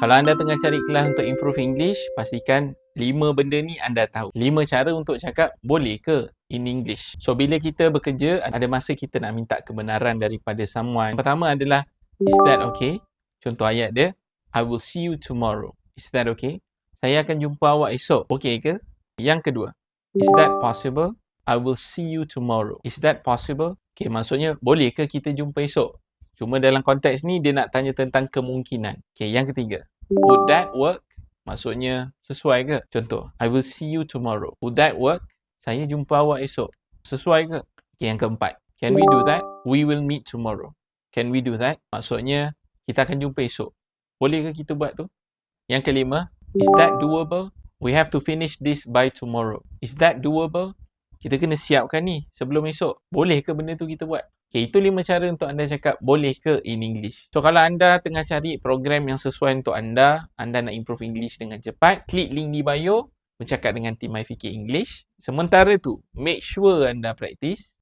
Kalau anda tengah cari kelas untuk improve English, pastikan lima benda ni anda tahu. Lima cara untuk cakap boleh ke in English. So bila kita bekerja, ada masa kita nak minta kebenaran daripada someone. Pertama adalah is that okay? Contoh ayat dia, I will see you tomorrow. Is that okay? Saya akan jumpa awak esok. Okay ke? Yang kedua, is that possible? I will see you tomorrow. Is that possible? Okay, maksudnya boleh ke kita jumpa esok? Cuma dalam konteks ni dia nak tanya tentang kemungkinan. Okay, yang ketiga. Would that work? Maksudnya sesuai ke? Contoh, I will see you tomorrow. Would that work? Saya jumpa awak esok. Sesuai ke? Okay, yang keempat. Can we do that? We will meet tomorrow. Can we do that? Maksudnya kita akan jumpa esok. Boleh ke kita buat tu? Yang kelima, is that doable? We have to finish this by tomorrow. Is that doable? Kita kena siapkan ni sebelum esok. Boleh ke benda tu kita buat? Okay, itu lima cara untuk anda cakap boleh ke in English. So, kalau anda tengah cari program yang sesuai untuk anda, anda nak improve English dengan cepat, klik link di bio, bercakap dengan tim MyFikir English. Sementara tu, make sure anda practice